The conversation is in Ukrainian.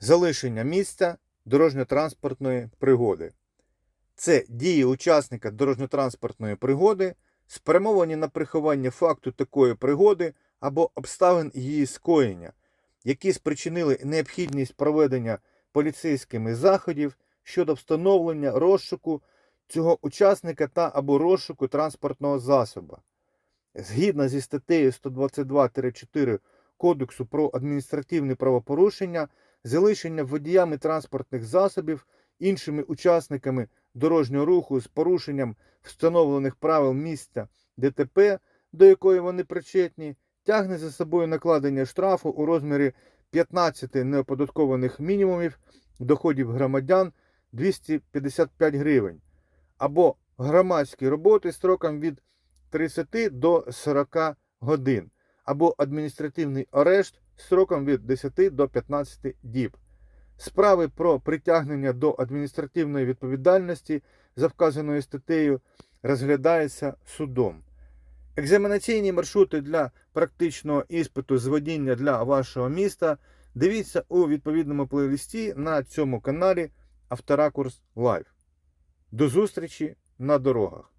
залишення місця дорожньо-транспортної пригоди. Це дії учасника дорожньо-транспортної пригоди, спрямовані на приховання факту такої пригоди або обставин її скоєння, які спричинили необхідність проведення поліцейськими заходів щодо встановлення розшуку цього учасника та або розшуку транспортного засоба. Згідно зі статтею 122-4 Кодексу про адміністративні правопорушення, залишення водіями транспортних засобів іншими учасниками дорожнього руху з порушенням встановлених правил місця ДТП, до якої вони причетні, тягне за собою накладення штрафу у розмірі 15 неоподаткованих мінімумів доходів громадян 255 гривень або громадські роботи строком від 30 до 40 годин, або адміністративний арешт строком від 10 до 15 діб. Справи про притягнення до адміністративної відповідальності за вказаною статтею розглядаються судом. Екзаменаційні маршрути для практичного іспиту з водіння для вашого міста дивіться у відповідному плейлисті на цьому каналі Авторакурс Лайв. До зустрічі на дорогах!